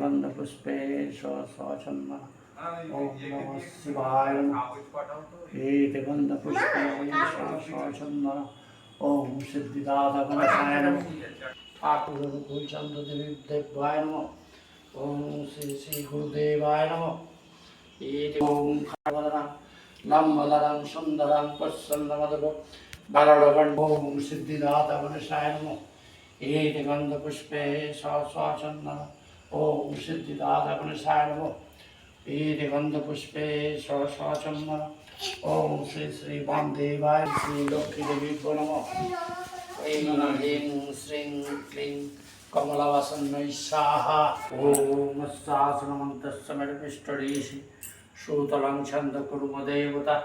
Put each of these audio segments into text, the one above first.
गन्धपुष्पे स्वच्छन्द ॐ नमः शिवाय एते गन्धपुष्पे स्वच्छन्द ॐ सिद्धिदाता गणेशाय नमः ठाकुर कुलचंद्र देवी देवाय नमः ओम श्री श्री गुरुदेवाय नमः एति ओम खरवदनं लम्बदनं सुन्दरं पश्चन्दमदव बलडगण् ओम सिद्धिदाता गणेशाय नमः एति गन्धपुष्पे स्वस्वचन्दन ओम सिद्धिदाता गणेशाय नमः एति गन्धपुष्पे स्वस्वचन्दन ओम श्री श्री वामदेवाय श्री लक्ष्मीदेवी नमः ऐं ह्रीं श्रीं क्लीं कमलवसन्नै स्वाहा ॐ शासनमन्तस्समर्पिष्टरीषि सूतलं छन्दकुर्मदेवता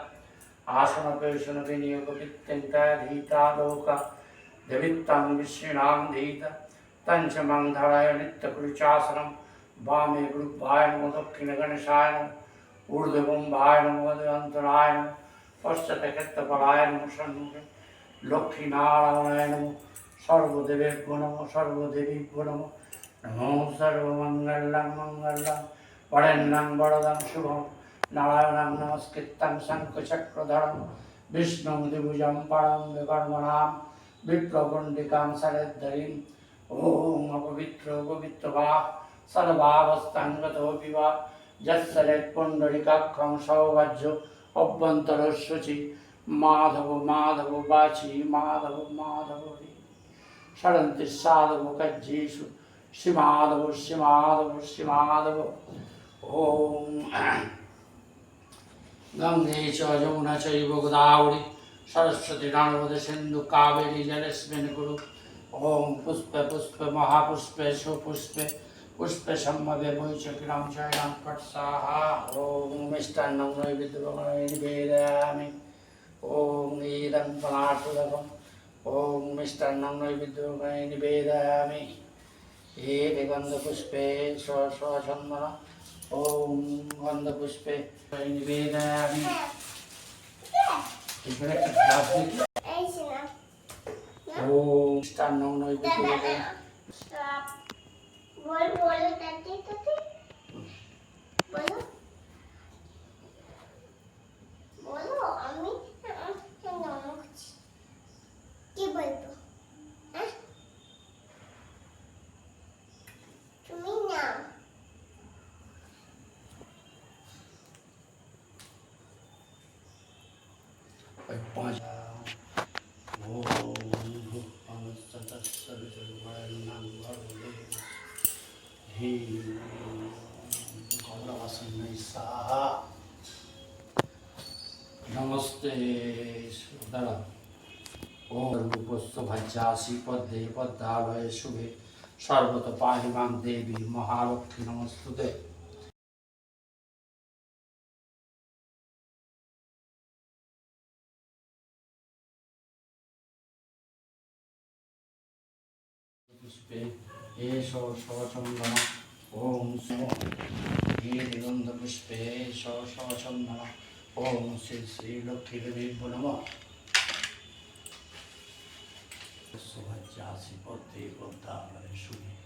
आसनपेशनविनियोगवित्यन्ताधीतालोक धवित्तं विष्णीणां धीत तञ्चमं धराय नित्यकुरुचासनं वामे गुरुभाय नमो दक्षिणगणेशाय नमो ऊर्ध्वम्भाय नमो अन्तराय नमो पश्चातकृत्यपराय नमो षण्मुखे লক্ষ্মীনারায়ণ নম সর্বদেবের নম সর্বদেবী নম নমো সর্বমঙ্গলং মঙ্গলং বরেণ্যং বরদং শুভম নারায়ণং নমস্কৃত্যং শঙ্খচক্রধরম বিষ্ণুং দ্বিভুজং পরম বিকর্মণাম বিপ্রকুণ্ডিকাং সরেদ্ধরিম ওম অপবিত্র সর্বাবস্থাঙ্গতোপি বা যৎসরেৎ পুণ্ডরিকাক্ষং সৌভাজ্য অভ্যন্তরস্বচি মাধব মাধব বাচি মাধব মাধব সরন্তি সাধব কজ্জেষু শ্রীমাধব শ্রীমাধব শ্রীমাধব ওম গঙ্গে চ যমুনা চৈব গোদাবরী সরস্বতী নর্মদে সিন্ধু কাবেরী জলেশ্মিন গুরু। ওম পুষ্পে পুষ্পে মহাপুষ্পে সুপুষ্পে। পুষ্পে সম্মদে বৈশাখী রাম জয় রাম ওম মিষ্টান্ন নৈবেদামি ওম ইদং পনাটুলকম ওম মিষ্টান্ন হে গন্ধপুষ্পে স্বসন্মন ওম নিবেদামি এখানে একটা গ্লাস দেখি ও মিষ্টান্নং নৈবেদ্যোগায় বল বলো তাতে তাতে বলো বলো আমি কি বলব হ্যাঁ তুমি নাও ওই পাঁচ নমস্তে দাদা ও রূপস্থ ভাজ্যাসি পদ্মে পদ্মালয়ে শুভে। সর্বত পাহিমাং দেবী মহালক্ষ্মী নমস্তুতে। পুষ্পে এষ সচন্দন। ওম হে questo mangiarsi, poter contare su di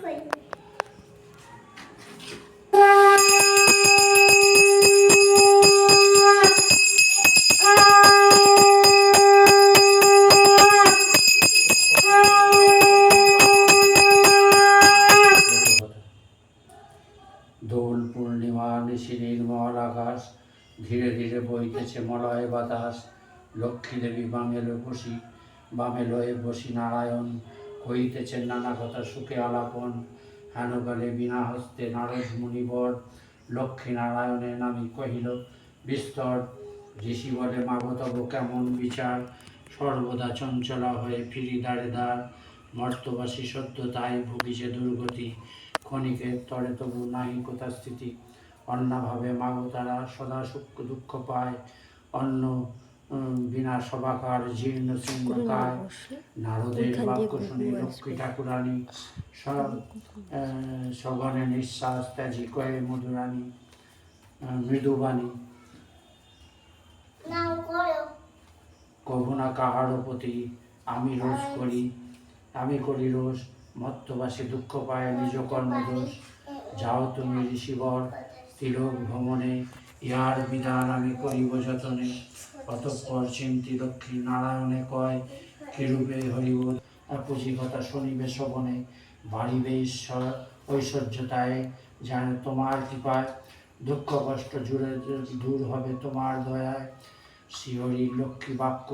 Dol Purnima, নিশি নির্মল আকাশ, ধীরে ধীরে বইতেছে মলয় বাতাস। লক্ষ্মী দেবী বামে বসি, বামে লয়ে বসি নারায়ণ। কইতেছে নানা কথা, সুখে আলাপন হেনকালে বিনা হস্তে নারদ মুনিবর, লক্ষ্মী নারায়ণের নামে কহিল, বিস্তর, ঋষি বলে মাগতব কেমন বিচার? সর্বদা চঞ্চলা হয়ে ফিরি দাঁড়ে দাঁড় মর্তবাসী সত্য তাই ভুগিছে দুর্গতি। ক্ষণিকের তরে তবু নাহি কোথা স্থিতি। অন্যভাবে মাগো তারা সদা সুখ দুঃখ পায়। অন্য বিনা সবাকার জীর্ণ শৃঙ্গকায় নারদের বাক্য শুনি লক্ষ্মী ঠাকুরানী সগণে নিঃশ্বাস ত্যাজি কয়ে মধুরানী মৃদুবাণী। কভু না কাহারও প্রতি আমি রোজ করি আমি করি রোজ মত্তবাসী দুঃখ পায় নিজ কর্মদোষ যাও তুমি ঋষিবর তিলক ভ্রমণে ইহার বিধান আমি করিব যতনে। অতঃপর চিন্তি লক্ষ্মী নারায়ণে কয় কিরূপে হরিব পুঁজি কথা শুনিবে শোভনে। বাড়িবে ঈশ্বর ঐশ্বর্যতায় জানে তোমার কৃপায়। দুঃখ কষ্ট জুড়ে দূর হবে তোমার দয়ায়। শিহরি লক্ষ্মী বাক্য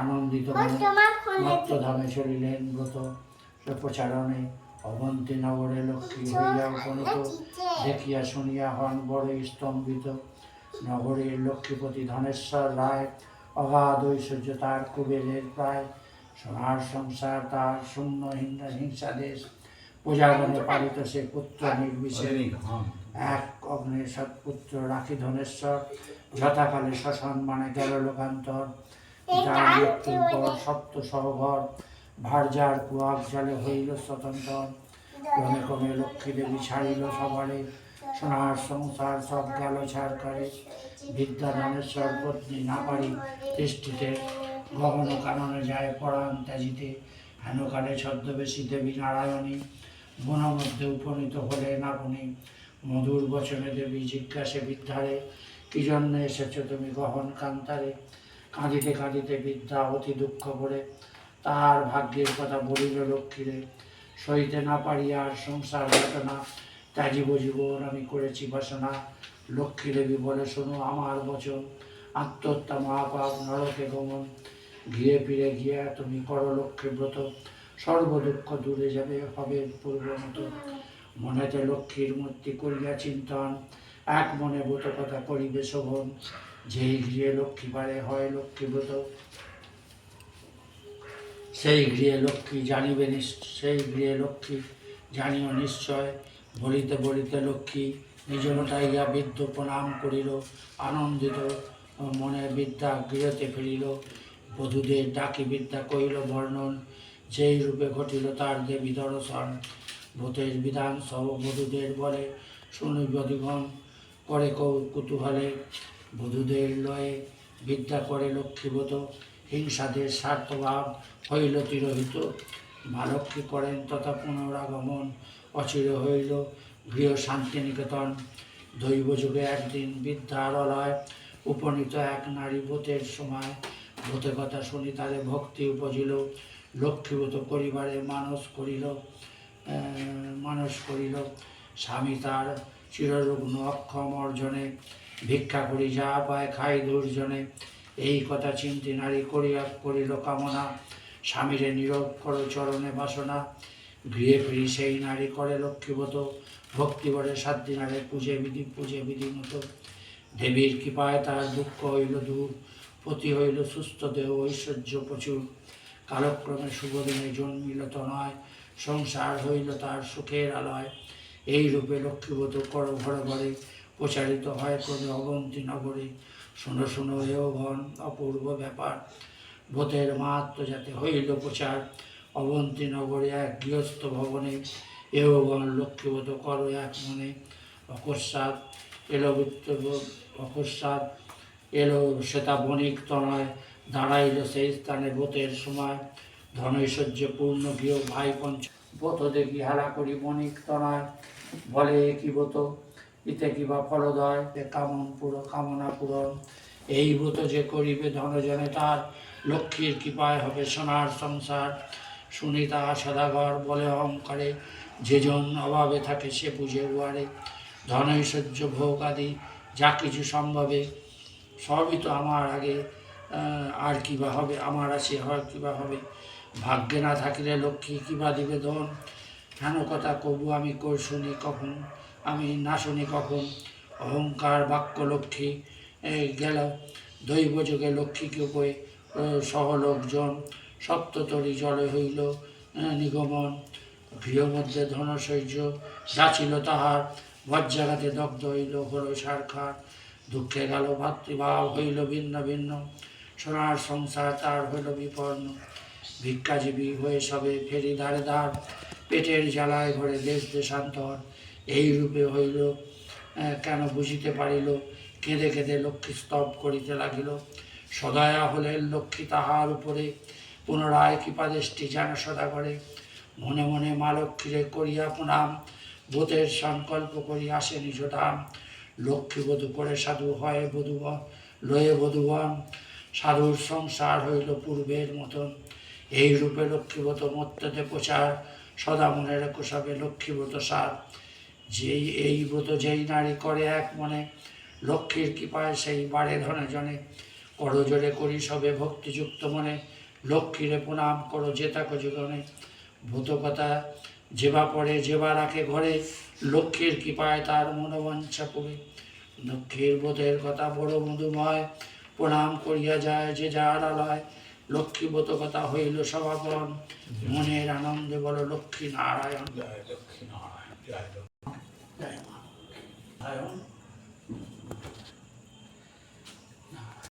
আনন্দিত তোমার চলিলেন ব্রত। প্রচারণে অবন্তী নগরে লক্ষ্মী হইয়া উপনীত। দেখিয়া শুনিয়া হন বড় স্তম্ভিত। নগরীর লক্ষ্মীপতি ধনেশ্বর রায় অগাধ ঐশ্বর্য তার কুবেরের প্রায়। সোনার সংসার তার শূন্য হিংসা হিংসা দেশ পূজাগণে পালিত সে পুত্র নির্বিশেষ। এক অগ্নের সৎপুত্র রাখি ধনেশ্বর। যথাকালে শ্মশান মানে গেল লোকান্তর। যার মৃত্যুর পর সপ্ত সহঘর ভারজার কুয়াক জলে হইল স্বতন্ত্র। ক্রমে ক্রমে লক্ষ্মী দেবী ছাড়িল সবারে সোনার সংসার সব গেল ছাড় করে বিদ্যা নামের পত্নী না পারি দৃষ্টিতে। গগন কাননে যায় পরাণ ত্যাজিতে। হেনকালে ছদ্মবেশী দেবী নারায়ণী বন মধ্যে উপনীত হলে নাপনি মধুর বচনে দেবী জিজ্ঞাসে বিদ্যারে, কি জন্য এসেছ তুমি গহন কান্তারে? কাঁদিতে কাঁদিতে বিদ্যা অতি দুঃখ করে তার ভাগ্যের কথা বলিল লক্ষ্মীরে। সইতে না পারি আর সংসার ঘটনা ত্যাজিব জীবন আমি করেছি বাসনা। লক্ষ্মী দেবী বলে, শোনো আমার বচন, আত্মহত্যা মহাপাপ, নরকে গমন। ঘিরে ফিরে গিয়ে তুমি করো লক্ষ্মী ব্রত। সর্ব দুঃখ দূরে যাবে, হবে পূর্ব মতো। মনেতে লক্ষ্মীর মূর্তি করিয়া চিন্তন, এক মনে ব্রত কথা করিবে শোভন। যেই গৃহে লক্ষ্মী পারে হয় লক্ষ্মী ব্রত। সেই গৃহে লক্ষ্মী জানিবে সেই গৃহে লক্ষ্মী জানিও নিশ্চয়। বলিতে বলিতে লক্ষ্মী নিজ লটাইয়া বিদ্য প্রণাম করিল, আনন্দিত মনে বিদ্যা গৃহতে ফিরিল বধূদের ডাকি বিদ্যা কহিল, বর্ণন, যেই রূপে ঘটিল তার দেবী দর্শন। ভূতের বিধান সহ বধূদের বলে শুনি বদিগণ করে কৌ- কুতূহলে। বধূদের লয়ে বিদ্যা করে লক্ষ্মীবত হিংসাদের স্বার্থভাব হইল তিরোহিত। মা করেন তথা পুনরাগমন অচির হইল গৃহ শান্তিনিকেতন। দৈব যুগে একদিন বিদ্যার অলয় উপনীত এক নারী ভূতের সময়। ভূতে কথা শুনি তারে ভক্তি উপজিল, লক্ষ্মীভূত পরিবারে মানস করিল মানস করিল। স্বামী তার চিররুগ্ন অক্ষম অর্জনে, ভিক্ষা করি যা পায় খাই দুর্জনে। এই কথা চিন্তি নারী করিয়া করিল কামনা। স্বামীরে নীরব কর চরণে বাসনা। গৃহে ফিরি সেই নারী করে লক্ষ্মীবত ভক্তিবরে সাত দিনারে পূজে বিধি পূজে বিধি মতো। দেবীর কৃপায় তার দুঃখ হইল দূর, পতি হইল সুস্থ দেহ, ঐশ্বর্য প্রচুর। কালক্রমে শুভ দিনে জন্মিল তনয়, সংসার হইল তার সুখের আলয়। এই রূপে লক্ষ্মীবত কর ঘরে ঘরে প্রচারিত হয় ক্রমে অবন্তী নগরে। শোনো শোনো এও ঘন অপূর্ব ব্যাপার। ভূতের মাহাত্ম যাতে হইল প্রচার অবন্তী নগরে এক গৃহস্থ ভবনে এও গণ লক্ষ্মীবত করো এক মনে। অকস্মাৎ এলো অকস্মাৎ এলো শ্বেতা বণিক তনয় দাঁড়াইল সেই স্থানে ভূতের সময়। ধনৈশ্বর্য পূর্ণ গৃহ ভাই পঞ্চ ব্রত দেখি হারা করি বণিক তনয় বলে কি ব্রত? ইতে কিবা ফলদয়? কামন পুরো কামনা পূরণ। এই ব্রত যে করিবে ধনজনে তার। লক্ষ্মীর কৃপায় হবে সোনার সংসার। সুনিতা সদাগর বলে অহংকারে, যেজন অভাবে থাকে সে বুঝে উয়ারে। ধনৈশ্বর্য ভোগ আদি, যা কিছু সম্ভবে, সবই তো আমার আগে আর কী বা হবে? আমার আছে, হয় কী বা হবে? ভাগ্যে না থাকিলে লক্ষ্মী কী বা দিবে ধন? কেন কথা কবু আমি কই শুনি কখন? আমি না শুনি কখন? অহংকার বাক্য লক্ষ্মী গেল। দৈব যুগে লক্ষ্মীকে কই? সহ লোকজন সপ্ততরী জলে হইল নিগমন। গৃহ মধ্যে ধনশৈর্য, যা ছিল তাহার বজ্রাঘাতে দগ্ধ হইল হল সারখার। দুঃখে গেল, ভাতৃভাব হইল ভিন্ন ভিন্ন। সোনার সংসার তার হইল বিপন্ন। ভিক্ষাজীবী হয়ে সবে ফেরি ধারে ধার, পেটের জ্বালায় ঘরে দেশ দেশান্তর। এই রূপে হইল কেন বুঝিতে পারিল, কেঁদে কেঁদে লক্ষ্মী স্তব করিতে লাগিল। সদয়া হলেন লক্ষ্মী তাহার উপরে। পুনরায় কৃপাদৃষ্টি যেন সদা করে। মনে মনে মা লক্ষ্মীরে করিয়া প্রণাম বোধের সংকল্প করি আসে নিজ ধাম লক্ষ্মী বধূ করে সাধু হয় বধুবন, লয়ে বধুবন। সাধুর সংসার হইল পূর্বের মতন। এই রূপে লক্ষ্মীব্রত মত্যতে প্রচার, সদা মনে রেখো সবে লক্ষ্মীব্রত সার। যেই এই ব্রত যেই নারী করে এক মনে, লক্ষ্মীর কৃপায় সেই বাড়ে ধনে জনে। করজোরে করি সবে ভক্তিযুক্ত মনে লক্ষ্মীরে প্রণাম করো জেতাকো জীবনে ভূতকথা যেবা পড়ে যেবা রাখে ঘরে লক্ষ্মীর কৃপায় তার মনোবাঞ্ছা পুরে লক্ষ্মীর বোধের কথা বড় মধুময় প্রণাম করিয়া যায় যে যার আলয়। লক্ষ্মী ব্রত কথা হইল সমাপন মনের আনন্দে বল লক্ষ্মী নারায়ণ। জয় লক্ষ্মী নারায়ণ জয় লক্ষ্মী। নারায়ণ